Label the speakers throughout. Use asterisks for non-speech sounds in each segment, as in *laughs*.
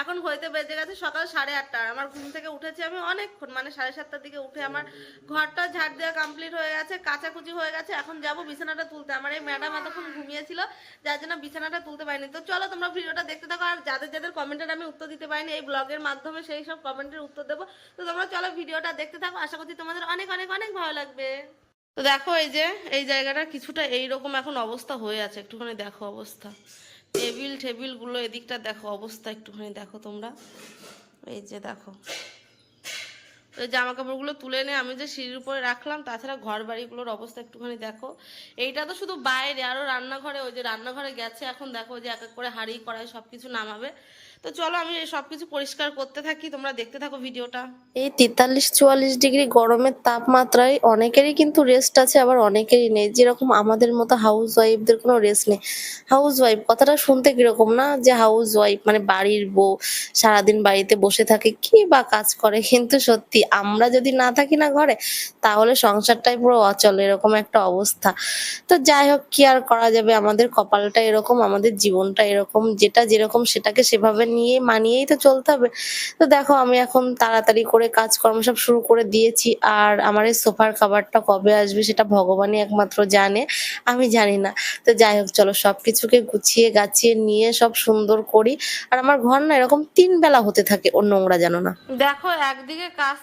Speaker 1: এখন হইতে বেজে গেছে সকাল সাড়ে আটটা। আমার ঘুম থেকে উঠেছি আমি অনেকক্ষণ মানে সাড়ে সাতটার দিকে উঠে আমার ঘরটা ঝাড় দেওয়া কমপ্লিট হয়ে গেছে, কাচাকুচি হয়ে গেছে। এখন যাব বিছানাটা তুলতে। আমার এই ম্যাডাম এতক্ষণ ঘুমিয়েছিল, যার জন্য বিছানাটা তুলতে পারিনি। তো চলো তোমরা ভিডিওটা দেখতে থাকো, আর যাদের যাদের কমেন্টের আমি উত্তর দিতে পারিনি, এই ব্লগের মাধ্যমে সেই সব কমেন্টের উত্তর দেবো। তো তোমরা চলো ভিডিওটা দেখতে থাকো, আশা করছি তোমাদের অনেক অনেক অনেক ভালো লাগবে। তো দেখো এই যে, এই জায়গাটা কিছুটা এইরকম এখন অবস্থা হয়ে আছে। একটুখানি দেখো অবস্থা। টেবিল টেবিলগুলো এদিকটা দেখো, অবস্থা একটুখানি দেখো তোমরা। এই যে দেখো। জামা কাপড়গুলো তুলে নিয়ে আমি যে সিঁড়ির উপরে রাখলাম, তাছাড়া ঘর বাড়িগুলোর অবস্থা একটুখানি দেখো। এইটা তো শুধু বাইরে আরও রান্নাঘরে, ওই যে রান্নাঘরে গেছে, এখন দেখো যে এক এক করে হাড়ি, কড়াই সব কিছু নামাবে। তো চলো আমি সব কিছু পরিষ্কার করতে থাকি, তোমরা দেখতে থাকো ভিডিওটা।
Speaker 2: এই তেতাল্লিশ চুয়াল্লিশ ডিগ্রি গরমের তাপমাত্রায় অনেকেরই কিন্তু রেস্ট আছে, আবার অনেকেরই নেই। যেরকম আমাদের মতো হাউস ওয়াইফদের কোনো রেস্ট নেই। হাউস ওয়াইফ কথাটা শুনতে কীরকম না যে হাউস ওয়াইফ মানে বাড়ির বউ, সারাদিন বাড়িতে বসে থাকে, কি বা কাজ করে? কিন্তু সত্যি, আমরা যদি না থাকি না ঘরে, তাহলে সংসারটাই পুরো অচল, এরকম একটা অবস্থা। তো যাই হোক, কি আর করা যাবে? আমাদের কপালটা এরকম, আমাদের জীবনটা এরকম, যেটা যেরকম সেটাকে সেভাবে নিয়ে মানিয়েই তো চলতে হবে। তো দেখো, আমি এখন তাড়াতাড়ি করে কাজকর্ম সব শুরু করে দিয়েছি। আর আমার এই সোফার খাবারটা কবে আসবে সেটা ভগবানই একমাত্র জানে, আমি জানি না। তো যাই হোক, চলো সব কিছুকে গুছিয়ে গাছিয়ে নিয়ে সব সুন্দর করি। আর আমার ঘর না এরকম তিন বেলা হতে থাকে ও নোংরা জানো না।
Speaker 1: দেখো, একদিকে কাজ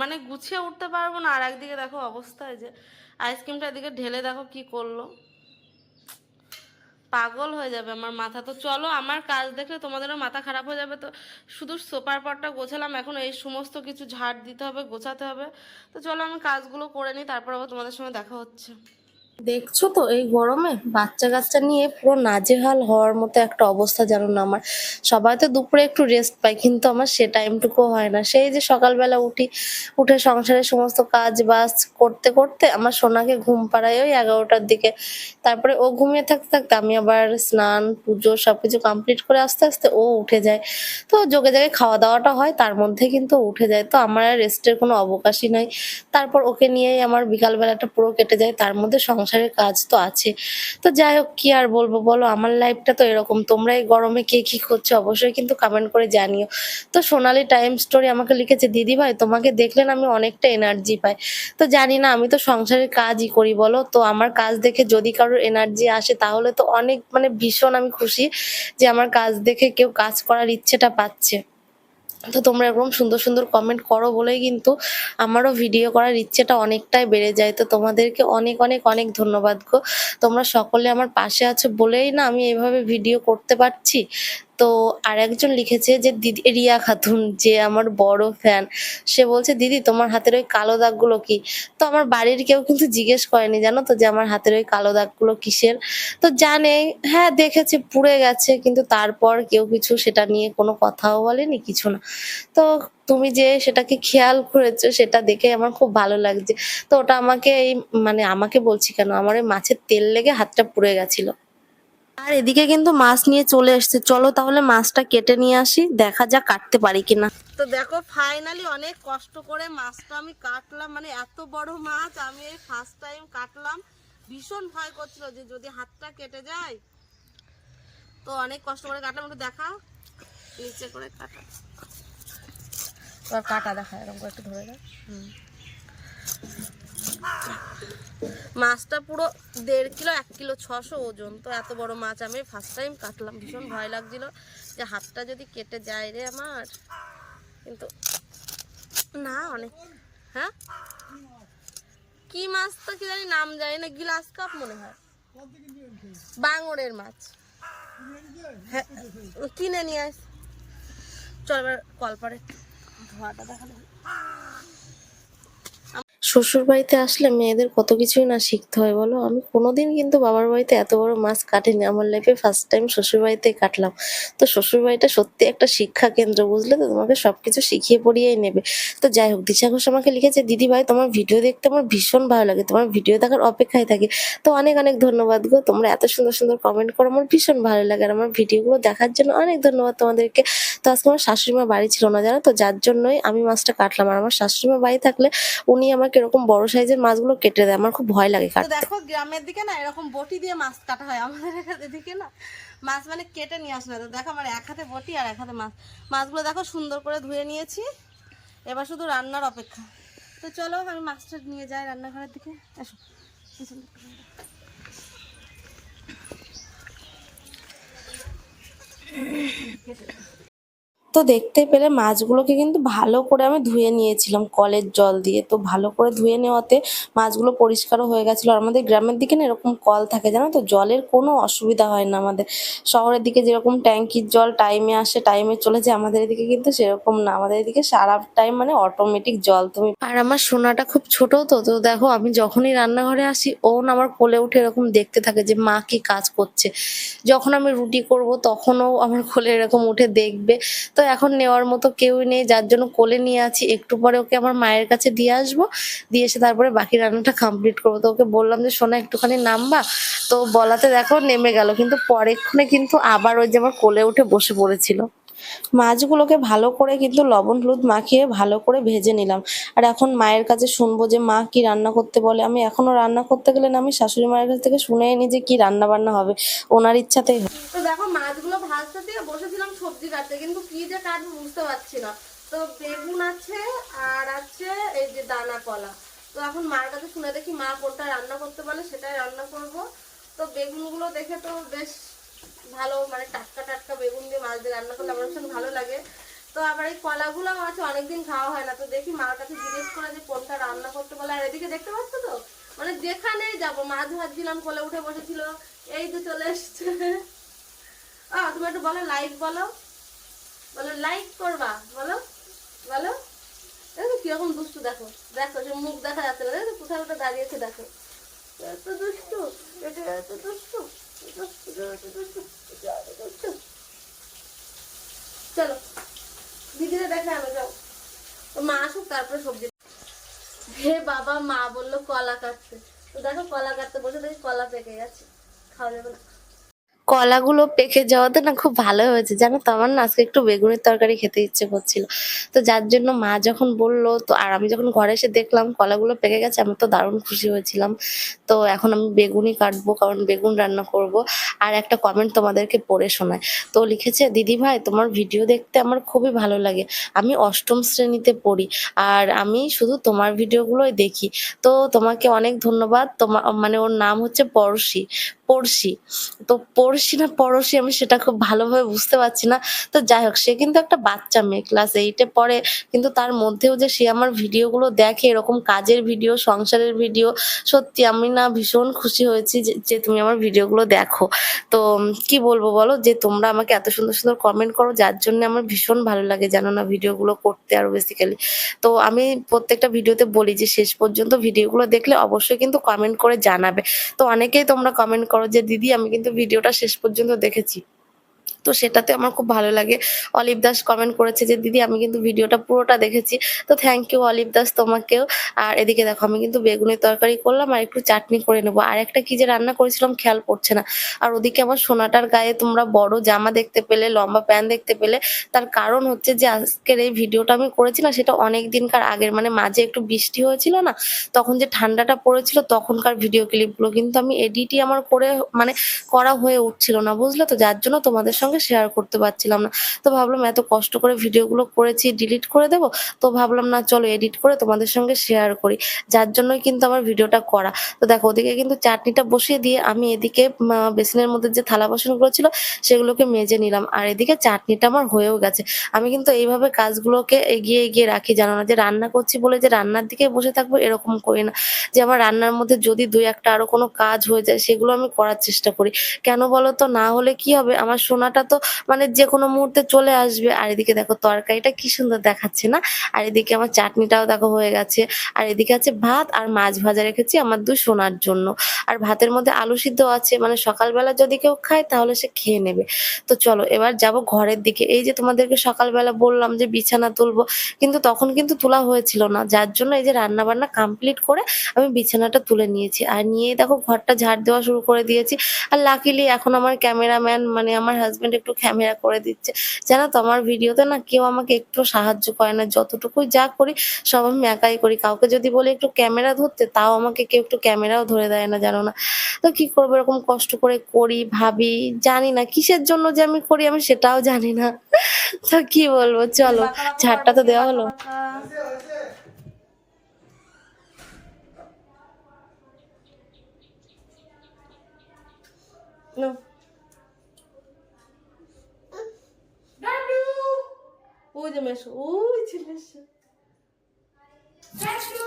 Speaker 1: মানে গুছিয়ে উঠতে পারব না, আর একদিকে দেখো অবস্থা যে আইসক্রিমটা এদিকে ঢেলে দেখো কি করল। পাগল হয়ে যাবে আমার মাথা। তো চলো, আমার কাজ দেখলে তোমাদেরও মাথা খারাপ হয়ে যাবে। তো শুধু সোপার পরটা গোছালাম, এখন এই সমস্ত কিছু ঝাড় দিতে হবে, গোছাতে হবে। তো চলো, আমি কাজগুলো করে নিই, তারপর আবার তোমাদের সঙ্গে দেখা হচ্ছে।
Speaker 2: দেখছ তো এই গরমে? বাচ্চা কাচ্চা নিয়ে পুরো নাজেহাল হওয়ার মতো একটা অবস্থা জানো না আমার। সবাই তো দুপুরে একটু রেস্ট পায়, কিন্তু আমার সে টাইমটুকু হয় না। সেই যে সকালবেলা উঠি, উঠে সংসারের সমস্ত কাজ বাজ করতে করতে আমার সোনাকে ঘুম পাড়ায় ওই এগারোটার দিকে। তারপরে ও ঘুমিয়ে থাকতে থাকতে আমি আবার স্নান, পুজো সবকিছু কমপ্লিট করে আস্তে আস্তে ও উঠে যায়। তো যোগে যোগে খাওয়া দাওয়াটা হয়, তার মধ্যে কিন্তু উঠে যায়। তো আমার আর রেস্টের কোনো অবকাশই নাই। তারপর ওকে নিয়েই আমার বিকালবেলাটা পুরো কেটে যায়। তার মধ্যে সংসারের কাজ তো আছে। তো যাই হোক, কি আর বলব বলো, আমার লাইফটা তো এরকম। তোমরা এই গরমে কে কি করছ অবশ্যই কিন্তু কমেন্ট করে জানিও। তো সোনালি টাইম স্টোরি আমাকে লিখেছে, দিদি ভাই, তোমাকে দেখলেন আমি অনেকটা এনার্জি পাই। তো জানি না, আমি তো সংসারের কাজই করি বলো। তো আমার কাজ দেখে যদি কারোর এনার্জি আসে, তাহলে তো অনেক মানে ভীষণ আমি খুশি যে আমার কাজ দেখে কেউ কাজ করার ইচ্ছেটা পাচ্ছে। তো তোমরা এরকম সুন্দর সুন্দর কমেন্ট করো বলেই কিন্তু আমারও ভিডিও করার ইচ্ছেটা অনেকটাই বেড়ে যায়। তো তোমাদেরকে অনেক অনেক অনেক ধন্যবাদ গো। তোমরা সকলে আমার পাশে আছো বলেই না আমি এভাবে ভিডিও করতে পারছি। তো আর একজন লিখেছে যে, দিদি, রিয়া খাতুন, যে আমার বড় ফ্যান সে বলছে, দিদি, তোমার হাতের ওই কালো দাগগুলো কি? তো আমার বাড়ির কেউ কিন্তু জিজ্ঞেস করেনি, জানো তো, যে আমার হাতের ওই কালো দাগগুলো কিসের? তো জানে হ্যাঁ দেখেছে, পুড়ে গেছে, কিন্তু তারপর কেউ কিছু সেটা নিয়ে কোনো কথাও বলেনি, কিছু না। তো তুমি যে সেটাকে খেয়াল করেছ, সেটা দেখে আমার খুব ভালো লাগছে। তো ওটা আমাকে এই মানে আমাকে বলছি কেন, আমার ওই মাছের তেল লেগে হাতটা পুড়ে গেছিল। আর এদিকে কিন্তু মাছ নিয়ে চলে এসছে। চলো তাহলে মাছটা কেটে নিয়ে আসি দেখা যাক কাটতে পারি কিনা।
Speaker 1: তো দেখো ফাইনালি অনেক কষ্ট করে মাছটা আমি কাটলাম। মানে এত বড় মাছ আমি এই ফার্স্ট টাইম কাটলাম। ভীষণ ভয় করছিল যে যদি হাতটা কেটে যায় তো অনেক কষ্ট করে কাটলাম। একটু দেখা নিচে করে কাটা। এবার কাটা দেখা এরকম করে একটু ধরে দেখ মাছটা পুরো দেড় কিলো, এক কিলো, ছশো ওজন। তো এত বড় মাছ আমি ফার্স্ট টাইম কাটলাম, ভীষণ ভয় লাগছিল যে হাতটা যদি কেটে যায় রে আমার। কিন্তু না, অনেক হ্যাঁ? কি মাছ তো কি জানি নাম জানি না, গিলাস কাপ মনে হয়। বাঙরের মাছ। হ্যাঁ কিনে নিয়ে আস চল এবার কলপারে ধোয়াটা দেখালে।
Speaker 2: শ্বশুর বাড়িতে আসলে মেয়েদের কত কিছুই না শিখতে হয়, বলো? আমি কোনোদিন কিন্তু বাবার বাড়িতে এত বড় মাছ কাটিনি। আমার লাইফে ফার্স্ট টাইম শ্বশুর বাড়িতে কাটলাম। তো শ্বশুর বাড়িটা সত্যি একটা শিক্ষা কেন্দ্র, বুঝলে তো? তোমাকে সবকিছু শিখিয়ে পড়িয়েই নেবে। তো যাই হোক, দিশা ঘোষ আমাকে লিখেছে, দিদি ভাই, তোমার ভিডিও দেখতে আমার ভীষণ ভালো লাগে। তোমার ভিডিও দেখার অপেক্ষায় থাকে। তো অনেক অনেক ধন্যবাদ গো। তোমরা এত সুন্দর সুন্দর কমেন্ট করো, আমার ভীষণ ভালো লাগে। আর আমার ভিডিওগুলো দেখার জন্য অনেক ধন্যবাদ তোমাদেরকে। তো আজকে আমার শাশুড়ি মা বাড়ি ছিল না জানো? তো যার জন্যই আমি মাছটা কাটলাম। আর আমার শাশুড়ি মা বাড়ি থাকলে উনি আমাকে এরকম বড় সাইজের মাছগুলো কেটে দেয় আমার খুব ভয় লাগে কাটতে।
Speaker 1: দেখো গ্রামের দিকে না এরকম বটি দিয়ে মাছ কাটা হয়। আমাদের এখানে দিকে না মাছ মানে কেটে নিয়ে আসে না তো দেখো আমার এক হাতে বটি আর এক হাতে মাছ। মাছগুলো দেখো সুন্দর করে ধুয়ে নিয়েছি। এবার শুধু রান্নার অপেক্ষা। তো চলো আমি মাছটা নিয়ে যাই রান্নাঘরের দিকে। দিকে।
Speaker 2: তো দেখতে পেলে মাছগুলোকে কিন্তু ভালো করে আমি ধুয়ে নিয়েছিলাম কলের জল দিয়ে। তো ভালো করে ধুয়ে নেওয়াতে মাছগুলো পরিষ্কারও হয়ে গেছিল। আর আমাদের গ্রামের দিকে না এরকম কল থাকে, জানো তো? জলের কোনো অসুবিধা হয় না আমাদের। শহরের দিকে যেরকম ট্যাঙ্কির জল টাইমে আসে টাইমে চলে যায়, আমাদের এদিকে কিন্তু সেরকম না। আমাদের এদিকে সারা টাইম মানে অটোমেটিক জল তুমি আর আমার সোনাটা খুব ছোট তো তো দেখো আমি যখনই রান্নাঘরে আসি, ও আমার কোলে উঠে এরকম দেখতে থাকে যে মা কি কাজ করছে। যখন আমি রুটি করব তখনও আমার কোলে এরকম উঠে দেখবে। তো এখন নেওয়ার মতো কেউই নেই, যার জন্য কোলে নিয়ে আছি। একটু পরে ওকে আমার মায়ের কাছে দিয়ে আসব, দিয়ে এসে তারপরে বাকি রান্নাটা কমপ্লিট করব। তো ওকে বললাম যে সোনা একটুখানি নামবা। তো বলাতে দেখো নেমে গেল, কিন্তু পরেক্ষণে কিন্তু আবার ওই যে আমার কোলে উঠে বসে পড়েছিল। মাছগুলোকে ভালো করে কিন্তু লবণ, হলুদ মাখিয়ে ভালো করে ভেজে নিলাম। আর এখন মায়ের কাছে শুনব যে, মা, কি রান্না করতে বলে? আমি এখনও রান্না করতে গেলে না, আমি শাশুড়ি মায়ের কাছ থেকে শুনে নি যে, কি রান্না বান্না হবে। ওনার ইচ্ছাতেই।
Speaker 1: তো দেখো, মাছগুলো ভাজতে দিয়ে বসেছিলাম সবজি কাটতে কিন্তু কি যে কাটবো বুঝতে পারছি না। তো বেগুন আছে, আর আছে এই যে দানা কলা। তো এখন মার কাছে শুনে দেখি মা কোনটা রান্না করতে বলে, সেটাই রান্না করব। তো বেগুনগুলো দেখে তো বেশ ভালো মানে টাটকা টাটকা বেগুন দিয়ে মাছ দিয়ে রান্না করলে আমার ভীষণ ভালো লাগে। তো আবার এই কলাগুলো আছে অনেকদিন খাওয়া হয় না, তো দেখি মার কাছে জিজ্ঞেস করে যে কোনটা রান্না করতে বলে। আর এদিকে দেখতে পাচ্ছ তো? মানে যেখানেই যাব, মাছ ভাজছিলাম, কোলে উঠে বসেছিল, এই তো চলে এসছে। আ, তুমি একটু বলো লাইক বলো। বলো লাইক করবা, বলো বলো। দেখো কীরকম দুষ্টু, দেখো। দেখো, সে মুখ দেখা যাচ্ছে না। দেখো কোথায় কোথায় দাঁড়িয়েছে, দেখো। এত দুষ্টু, এটা এত দুষ্টু। চলো দিদিরা দেখে আনো, যাও। মা আসুক, তারপরে সবজি। হে বাবা, মা বলল, কলা কাটতে। তো দেখো, কলা কাটতে বসে দেখি, কলা পেকে গেছে। খাওয়া যাবে না।
Speaker 2: কলাগুলো পেকে যাওয়াতে না খুব ভালো হয়েছে। জানো তো, আমার না আজকে একটু বেগুনের তরকারি খেতে ইচ্ছে করছিল। তো যার জন্য মা যখন বলল, তো আর আমি যখন ঘরে এসে দেখলাম কলাগুলো পেকে গেছে আমি তো দারুণ খুশি হয়েছিলাম। তো এখন আমি বেগুনই কাটবো, কারণ বেগুন রান্না করব। আর একটা কমেন্ট তোমাদেরকে পড়ে শোনায় তো লিখেছে, দিদি ভাই, তোমার ভিডিও দেখতে আমার খুবই ভালো লাগে। আমি অষ্টম শ্রেণীতে পড়ি, আর আমি শুধু তোমার ভিডিওগুলোই দেখি। তো তোমাকে অনেক ধন্যবাদ। তোমার মানে ওর নাম হচ্ছে পড়শি। পড়শি। তো পড়শি না পড়শি আমি সেটা খুব ভালোভাবে বুঝতে পারছি না। তো যাই হোক, সে কিন্তু একটা বাচ্চা মেয়ে, ক্লাস এইটে পড়ে। কিন্তু তার মধ্যেও যে সে আমার ভিডিওগুলো দেখে, এরকম কাজের ভিডিও, সংসারের ভিডিও, সত্যি আমি না ভীষণ খুশি হয়েছি যে- তুমি আমার ভিডিওগুলো দেখো। তো কি বলব বলো? যে তোমরা আমাকে এত সুন্দর সুন্দর কমেন্ট করো, যার জন্য আমার ভীষণ ভালো লাগে জানো না ভিডিওগুলো করতে আরও বেসিক্যালি তো আমি প্রত্যেকটা ভিডিওতে বলি যে শেষ পর্যন্ত ভিডিওগুলো দেখলে অবশ্যই কিন্তু কমেন্ট করে জানাবে। তো অনেকেই তোমরা কমেন্ট করো যে দিদি আমি কিন্তু ভিডিওটা শেষ পর্যন্ত দেখেছি। তো সেটাতে আমার খুব ভালো লাগে। অলিভ দাস কমেন্ট করেছে যে, দিদি, আমি কিন্তু ভিডিওটা পুরোটা দেখেছি। তো থ্যাংক ইউ অলিভ দাস তোমাকেও। আর এদিকে দেখো, আমি কিন্তু বেগুনের তরকারি করলাম আর একটু চাটনি করে নেব। আর একটা কি যে রান্না করেছিলাম খেয়াল পড়ছে না। আর ওদিকে আমার সোনাটার গায়ে তোমরা বড় জামা দেখতে পেলে, লম্বা প্যান্ট দেখতে পেলে। তার কারণ হচ্ছে যে, আজকের এই ভিডিওটা আমি করেছি না, সেটা অনেক দিনকার আগের। মানে মাঝে একটু বৃষ্টি হয়েছিল না, তখন যে ঠান্ডাটা পড়েছিল, তখনকার ভিডিও ক্লিপগুলো কিন্তু আমি এডিটই আমার করে মানে করা হয়ে উঠছিল না, বুঝলে তো? যার জন্য তোমাদের সঙ্গে শেয়ার করতে পারছিলাম না। তো ভাবলাম এত কষ্ট করে ভিডিওগুলো করেছি ডিলিট করে দেবো। তো ভাবলাম, না, চলো এডিট করে তোমাদের সঙ্গে শেয়ার করি। যার জন্যই কিন্তু আমার ভিডিওটা করা। তো দেখো, ওদিকে কিন্তু চাটনিটা বসিয়ে দিয়ে আমি এদিকে বেসিনের মধ্যে যে থালা বাসনগুলো ছিল, সেগুলোকে মেজে নিলাম। আর এদিকে চাটনিটা আমার হয়েও গেছে। আমি কিন্তু এইভাবে কাজগুলোকে এগিয়ে এগিয়ে রাখি, জানো না? যে রান্না করছি বলে যে রান্নার দিকে বসে থাকব, এরকম করি না। যে আমার রান্নার মধ্যে যদি দুই একটা আরও কোনো কাজ হয়ে যায়, সেগুলো আমি করার চেষ্টা করি। কেন বলো তো? না হলে কি হবে? আমার সোনাটা তো মানে যে কোনো মুহূর্তে চলে আসবে। আর এদিকে দেখো তরকারিটা কি সুন্দর দেখাচ্ছে না? আর এদিকে আমার চাটনিটাও দেখো হয়ে গেছে। আর এদিকে আছে ভাত আর মাছ ভাজা রেখেছি আমার দুই সোনার জন্য। আর ভাতের মধ্যে আলু সিদ্ধ আছে মানে সকালবেলা যদি কেউ খায় তাহলে সে খেয়ে নেবে। তো চলো এবার যাব ঘরের দিকে। এই যে তোমাদেরকে সকালবেলা বললাম যে বিছানা তুলবো, কিন্তু তখন কিন্তু তোলা হয়েছিল না। যার জন্য এই যে রান্না বান্না কমপ্লিট করে আমি বিছানাটা তুলে নিয়েছি। আর নিয়ে দেখো ঘরটা ঝাড় দেওয়া শুরু করে দিয়েছি। আর লাকিলি এখন আমার ক্যামেরাম্যান মানে আমার হাজবেন্ড একটু ক্যামেরা করে দিচ্ছে। জানো তো, আমার ভিডিওতে না কেউ আমাকে একটু সাহায্য করে না। যতটুকুই যা করি, সব আমি একাই করি। কাউকে যদি বলি একটু ক্যামেরা ধরতে, তাও আমাকে কেউ একটু ক্যামেরাও ধরে দেয় না, জানো না। তো কি করব, এরকম কষ্ট করে করি, ভাবি, জানি না কিসের জন্য যে আমি করি, আমি সেটাও জানি না। তো কি বলব, চলো, ঝাড়টা তো দেওয়া হলো। No. দাদু ওই যে মেশো ওই ছিল এসে।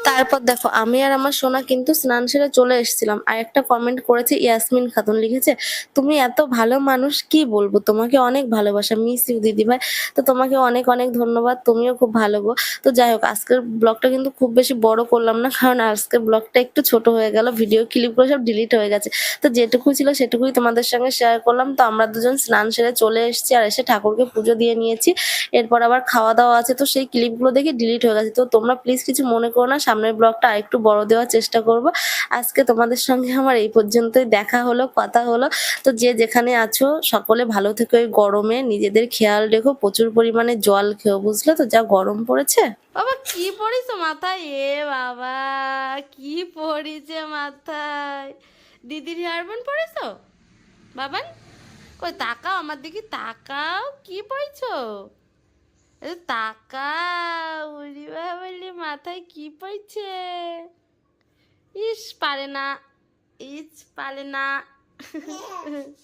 Speaker 2: তারপর দেখো, আমি আর আমার সোনা কিন্তু স্নান সেরে চলে এসেছিলাম। আর একটা কমেন্ট করেছে ইয়াসমিন খাতুন, লিখেছে, তুমি এত ভালো মানুষ, কি বলব? তোমাকে অনেক ভালোবাসা। মিস ইউ দিদি ভাই তো তোমাকে অনেক অনেক ধন্যবাদ। তুমিও খুব ভালো গো। তো যাই হোক, আজকের ব্লগটা কিন্তু খুব বেশি বড় করলাম না, কারণ আজকের ব্লগটা একটু ছোট হয়ে গেল। ভিডিও ক্লিপগুলো সব ডিলিট হয়ে গেছে। তো যেটুকু ছিল সেটুকুই তোমাদের সঙ্গে শেয়ার করলাম। তো আমরা দুজন স্নান সেরে চলে এসেছি আর এসে ঠাকুরকে পুজো দিয়ে নিয়েছি। এরপর আবার খাওয়া দাওয়া আছে। তো সেই ক্লিপগুলো দেখে ডিলিট হয়ে গেছে। তো তোমরা প্লিজ কিছু মনে করো না। সামনের ব্লগটা আরেকটু বড় দেওয়ার চেষ্টা করব। আজকে তোমাদের সঙ্গে আমার এই পর্যন্তই দেখা হলো, কথা হলো। তো যে যেখানে আছো, সকলে ভালো থেকো ওই গরমে। নিজেদের খেয়াল রেখো, প্রচুর পরিমাণে জল খেও, বুঝলে তো? যা গরম পড়েছে।
Speaker 1: বাবা, কি পড়িস মাথায়? এ বাবা, কি পড়িছে মাথায়? দিদির হেয়ার ব্যান্ড পড়েছো? বাবান, কই তাকাও, আমার দিকে তাকাও। কি পড়ছো? তাকাও বাবালি মাথায় কি পড়ছে? ইস পারে না। ইস পারে না। *laughs*